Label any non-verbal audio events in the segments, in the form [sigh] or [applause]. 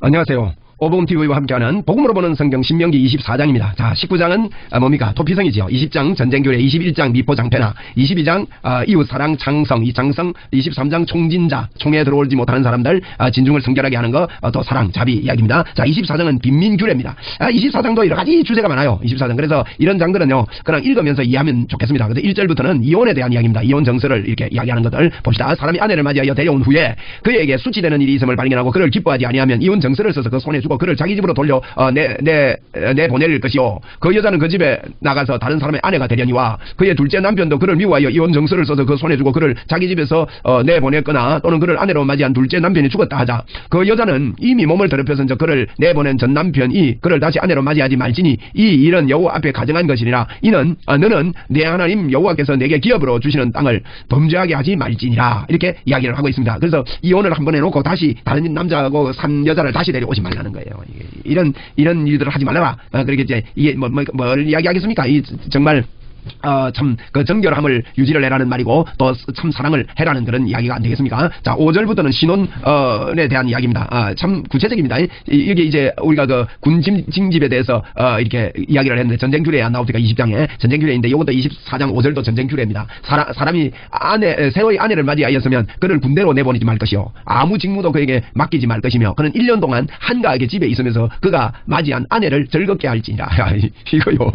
안녕하세요. 오봉TV와 함께하는 복음으로 보는 성경 신명기 24장입니다. 자, 19장은 아, 뭡니까? 도피성이지요. 20장 전쟁교례, 21장 미포장패나, 22장 아, 이웃사랑 장성, 이 장성, 23장 총진자, 총에 들어올지 못하는 사람들 아, 진중을 성결하게 하는 거, 어, 또 사랑, 자비 이야기입니다. 자, 24장은 빈민규례입니다. 아, 24장도 여러 가지 주제가 많아요. 24장. 그래서 이런 장들은요, 그냥 읽으면서 이해하면 좋겠습니다. 그래서 1절부터는 이혼에 대한 이야기입니다. 이혼 정서를 이렇게 이야기하는 것들 봅시다. 사람이 아내를 맞이하여 데려온 후에 그에게 수치되는 일이 있음을 발견하고 그를 기뻐하지 아니하면 이혼 정서를 써서 그 손에 주고 그를 자기 집으로 돌려 어, 내, 내, 내 보낼 것이요. 그 여자는 그 집에 나가서 다른 사람의 아내가 되려니와 그의 둘째 남편도 그를 미워하여 이혼 정서를 써서 그 손에 주고 그를 자기 집에서 어, 내 보냈거나 또는 그를 아내로 맞이한 둘째 남편이 죽었다 하자. 그 여자는 이미 몸을 더럽혀서 저 그를 내 보낸 전 남편이 그를 다시 아내로 맞이하지 말지니 이 일은 여호와 앞에 가정한 것이니라. 이는 어, 너는 내 하나님 여호와께서 내게 기업으로 주시는 땅을 범죄하게 하지 말지니라. 이렇게 이야기를 하고 있습니다. 그래서 이혼을 한 번 해놓고 다시 다른 남자하고 산 여자를 다시 데려오지 말라는 거예요. 이런 이런 일들을 하지 말아라. 어, 그렇게 이제 이게 뭐, 뭐, 뭘 이야기하겠습니까? 이 정말 어, 참, 그 정결함을 유지를 해라는 말이고, 또 참 사랑을 해라는 그런 이야기가 안 되겠습니까? 자, 5절부터는 신혼에 대한 이야기입니다. 아, 참 구체적입니다. 이, 게 이제 우리가 그 군 징집에 대해서, 어, 이렇게 이야기를 했는데, 전쟁 규례에 안 나오니까 20장에 전쟁 규례인데, 이것도 24장 5절도 전쟁 규례입니다. 사람, 사람이 아내, 세월이 아내를 맞이하였으면, 그를 군대로 내보내지 말 것이요. 아무 직무도 그에게 맡기지 말 것이며, 그는 1년 동안 한가하게 집에 있으면서 그가 맞이한 아내를 즐겁게 할지니라. [laughs] 이거요.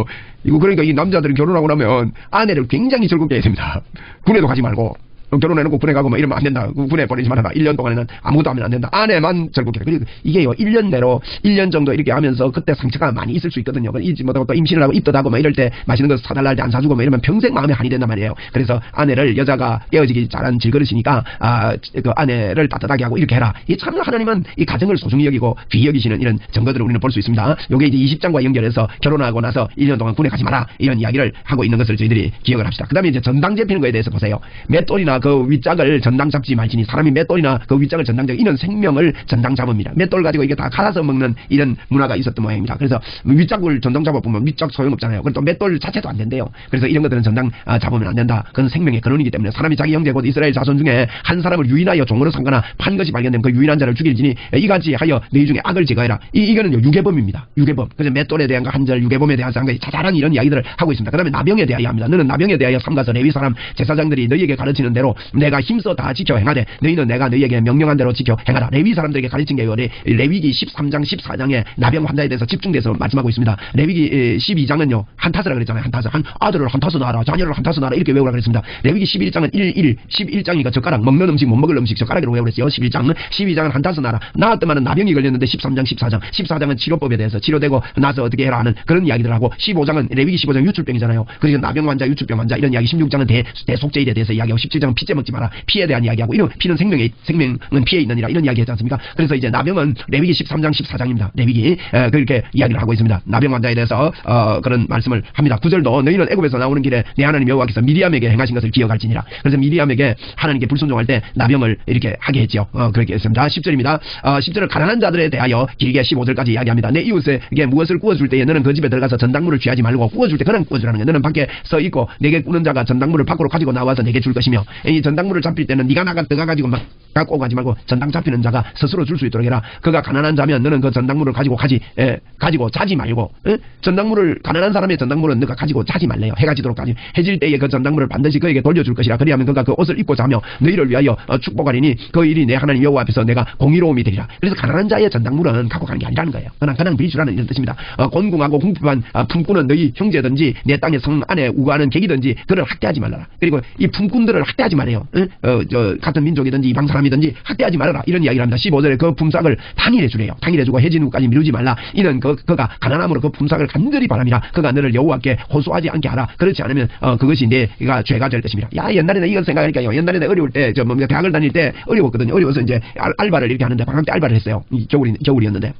이거 그러니까 이 남자들이 결혼하고 나면 아내를 굉장히 즐겁게 해야 됩니다. 군에도 가지 말고 결혼해놓고 군에 가고 뭐 이러면 안 된다. 군에 보내지 말아라. 1년 동안에는 아무것도 하면 안 된다. 아내만 즐겁게. 그리고 이게요, 1년 내로 1년 정도 이렇게 하면서 그때 상처가 많이 있을 수 있거든요. 잊지 못하고 또 임신을 하고 입덧하고 뭐 이럴 때 맛있는 거 사달라 할 때 안 사주고 뭐 이러면 평생 마음에 한이 된단 말이에요. 그래서 아내를 여자가 깨어지기 잘한 질그릇이니까 아, 그 아내를 따뜻하게 하고 이렇게 해라. 이 참 하나님은 이 가정을 소중히 여기고 귀히 여기시는 이런 증거들을 우리는 볼 수 있습니다. 요게 이제 20장과 연결해서 결혼하고 나서 1년 동안 군에 가지 마라. 이런 이야기를 하고 있는 것을 저희들이 기억을 합시다. 그 다음에 이제 전당 잡히는 거에 대해서 보세요. 맷돌이나 그 윗짝을 전당 잡지 말지니 사람이 맷돌이나 그 윗장을 전당 잡 이런 생명을 전당 잡읍니다. 맷돌 가지고 이게 다 갈아서 먹는 이런 문화가 있었던 모양입니다. 그래서 윗짝을 전당 잡아보면 윗짝 소용없잖아요. 그럼 또 맷돌 자체도 안 된대요. 그래서 이런 것들은 전당 아, 잡으면 안 된다. 그건 생명의 근원이기 때문에 사람이 자기 형제 곧 이스라엘 자손 중에 한 사람을 유인하여 종으로 삼거나 판 것이 발견되면 그 유인한 자를 죽일지니 이같이 하여 너희 중에 악을 제거해라. 이, 이거는 유괴범입니다. 유괴범. 그래서 맷돌에 대한 거 한절 유괴범에 대한 상가 자잘한 이런 이야기들을 하고 있습니다. 그 다음에 나병에 대하여 합니다. 너는 나병에 대하여 삼가서 레위 사람 제사장들이 너희에게 가르치는 대로 내가 힘써 다 지켜 행하되 너희는 내가 너희에게 명령한 대로 지켜 행하라. 레위 사람들에게 가르친 게 레, 레위기 13장 14장에 나병 환자에 대해서 집중돼서 말씀하고 있습니다. 레위기 12장은요 한타스라 그랬잖아요. 한타스 한 아들을 한타스 낳아라 자녀를 한타스 낳아라 이렇게 외우라 그랬습니다. 레위기 11장은 1, 1 11장이니까 젓가락 먹는 음식 못 먹을 음식 젓가락으로 외우랬어요. 11장은 12장은 한타스 낳아라. 낳았더만은 나병이 걸렸는데 13장 14장 14장은 치료법에 대해서 치료되고 나서 어떻게 해라 하는 그런 이야기들 하고 15장은 레위기 15장 유출병이잖아요. 그래서 나병 환자 유출병 환자 이런 이야기 16장은 대, 대속제일에 대해서 이야기하고 17장은 피째 먹지 마라 피에 대한 이야기하고 이런 피는 생명의 생명은 피해 있느니라 이런 이야기 했지 않습니까? 그래서 이제 나병은 레위기 13장 14장입니다. 레위기 에, 그렇게 이야기를 하고 있습니다. 나병 환자에 대해서 어, 그런 말씀을 합니다. 구절도 너희는 애굽에서 나오는 길에 내 하나님 여호와께서 미리암에게 행하신 것을 기억할지니라. 그래서 미리암에게 하나님께 불순종할 때 나병을 이렇게 하게 했지요. 어, 그렇게 했습니다. 10절입니다. 어, 10절을 가난한 자들에 대하여 길게 15절까지 이야기합니다. 내 이웃에게 무엇을 구워줄 때에 너는 그 집에 들어가서 전당물을 취하지 말고 구워줄 때 그는 구워주라는 거야. 너는 밖에 서 있고 내게 꾸는 자가 전당물을 밖으로 가지고 나와서 내게 줄 것이며 이 전당물을 잡힐 때는 네가 나가 들어가 가지고 막 갖고 가지 말고 전당 잡히는 자가 스스로 줄 수 있도록 해라. 그가 가난한 자면 너는 그 전당물을 가지고 가지 에, 가지고 자지 말고 에? 전당물을 가난한 사람의 전당물은 너가 가지고 자지 말래요. 해가 지도록까지 해질 때에 그 전당물을 반드시 그에게 돌려줄 것이라. 그리하면 그가 그 옷을 입고 자며 너희를 위하여 어, 축복하리니 그 일이 내 하나님 여호와 앞에서 내가 공의로움이 되리라. 그래서 가난한 자의 전당물은 갖고 가는 게 아니라는 거예요. 그냥 그냥 비주라는 이런 뜻입니다. 어, 곤궁하고 궁핍한 어, 품꾼은 너희 형제든지 내 땅의 성 안에 우거하는 객이든지 그를 학대하지 말라라. 그리고 이 품꾼들을 학대하지 말아요. 에? 어, 저 같은 민족이든지 이방 사람이든지 학대하지 말아라. 이런 이야기를 합니다. 15절에 그 품삯을 단일해 주래요. 단일해 주고 해진 후까지 미루지 말라. 이는 그, 그가 가난함으로 그 품삯을 간절히 바랍니다. 그가 너를 여호와께 호소하지 않게 하라. 그렇지 않으면 어, 그것이 내가 죄가 될 것입니다. 야 옛날에는 이건 생각하니까요. 옛날에는 어려울 때 저 뭡니까 대학을 다닐 때 어려웠거든요. 어려워서 이제 알, 바를 이렇게 하는데 방학 때 알바를 했어요. 겨울이 겨울이었는데.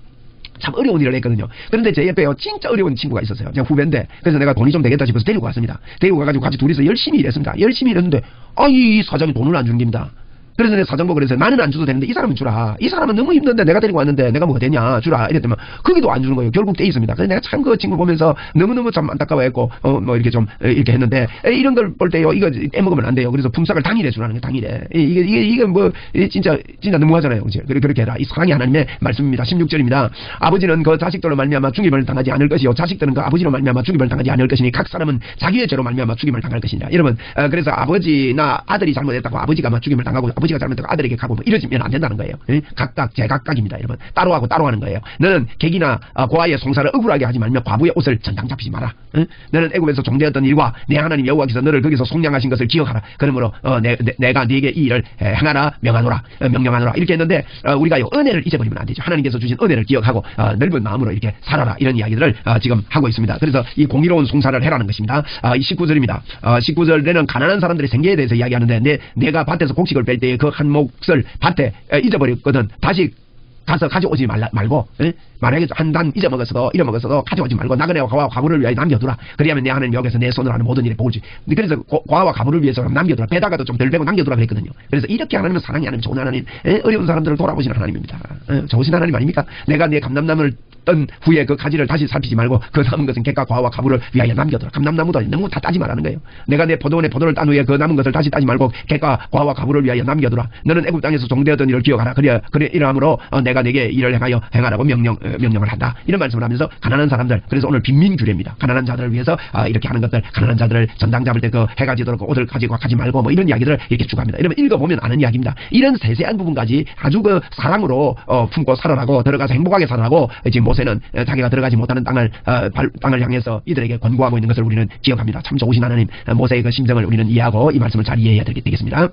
참 어려운 일을 했거든요. 그런데 제 옆에요. 진짜 어려운 친구가 있었어요. 제가 후배인데. 그래서 내가 돈이 좀 되겠다 싶어서 데리고 갔습니다. 데리고 가가지고 같이 둘이서 열심히 일했습니다. 열심히 일했는데, 아, 이 사장이 돈을 안 주는 겁니다. 그래서 내가 사정보 그래서 나는 안 줘도 되는데 이 사람은 주라. 이 사람은 너무 힘든데 내가 데리고 왔는데 내가 뭐가 되냐 주라 이랬더니 거기도 안 주는 거예요. 결국 돼 있습니다. 그래서 내가 참 그 친구 보면서 너무너무 참 안타까워했고 어 뭐 이렇게 좀 에, 이렇게 했는데 에, 이런 걸 볼 때요 이거 빼먹으면 안 돼요. 그래서 품삯을 당일에 주라는 게 당일에 이- 이게 이게 이게 뭐이 진짜 진짜 너무하잖아요. 그렇게 그렇게 해라. 이 사랑이 하나님의 말씀입니다. 16절입니다. 아버지는 그 자식들로 말미암아 죽임을 당하지 않을 것이요 자식들은 그 아버지로 말미암아 죽임을 당하지 않을 것이니 각 사람은 자기의 죄로 말미암아 죽임을 당할 것이니라. 여러분 어, 그래서 아버지나 아들이 잘못했다고 아버지가 막 죽임을 당하고 아버지가 잘못했다고 아들에게 가고 뭐 이러시면 안 된다는 거예요. 예? 각각 제각각입니다, 여러분. 따로 하고 따로 하는 거예요. 너는 객이나 어, 고아의 송사를 억울하게 하지 말며 과부의 옷을 전당 잡히지 마라. 예? 너는 애굽에서 종되었던 일과 내 하나님 여호와께서 너를 거기서 속량하신 것을 기억하라. 그러므로 어, 내, 가 네게 이 일을 에, 행하라 명하노라 어, 명령하노라 이렇게 했는데 어, 우리가 요 은혜를 잊어버리면 안 되죠. 하나님께서 주신 은혜를 기억하고 어, 넓은 마음으로 이렇게 살아라 이런 이야기들을 어, 지금 하고 있습니다. 그래서 이 공의로운 송사를 해라는 것입니다. 아, 이 19절입니다. 어, 19절에는 가난한 사람들의 생계에 대해서 이야기하는데 내, 내가 밭에서 곡식을 뺄때 에그한 몫을 밭에 에, 잊어버렸거든. 다시 가서 가져오지 말라, 말고, 예? 만약에 한 단 잊어먹었어도, 잃어먹었어도 가져오지 말고, 나그네와 과와 과부를 위하여 남겨두라. 그리하면 내 하나님 여기서 내 손으로 하는 모든 일에 복을 주. 그래서 고- 과와 과부를 위해서 남겨두라. 배다가도 좀 덜 배고 남겨두라 그랬거든요. 그래서 이렇게 하나님은 사랑이 하나님, 좋은 하나님, 예? 어려운 사람들을 돌아보시는 하나님입니다. 예? 좋으신 하나님 아닙니까? 내가 내 감남나무를 떤 후에 그 가지를 다시 살피지 말고 그 남은 것은 객과 과와 과부를 위하여 남겨두라. 감남나무도 너무 다 따지 말라는 거예요. 내가 내 포도원에 포도를 딴 후에 그 남은 것을 다시 따지 말고 객과 과와 과부를 위하여 남겨두라. 너는 애굽 땅에서 종되었던 일을 기억하라. 그래 그래 이러함으로 어, 내가 내게 일을 행하여 행하라고 명령 어, 명령을 한다. 이런 말씀을 하면서 가난한 사람들 그래서 오늘 빈민 규례입니다. 가난한 자들을 위해서 아, 이렇게 하는 것들 가난한 자들을 전당 잡을 때 그 해가 지도록 그 옷을 가지고 가지 말고 뭐 이런 이야기들을 이렇게 추구합니다. 이러면 읽어보면 아는 이야기입니다. 이런 세세한 부분까지 아주 그 사랑으로 어, 품고 살아라고 들어가서 행복하게 살아라고 지금 어, 자기가 들어가지 못하는 땅을 어, 발- 땅을 향해서 이들에게 권고하고 있는 것을 우리는 기억합니다. 참 좋으신 하나님 어, 모세의 그 심정을 우리는 이해하고 이 말씀을 잘 이해해야 되겠- 되겠습니다.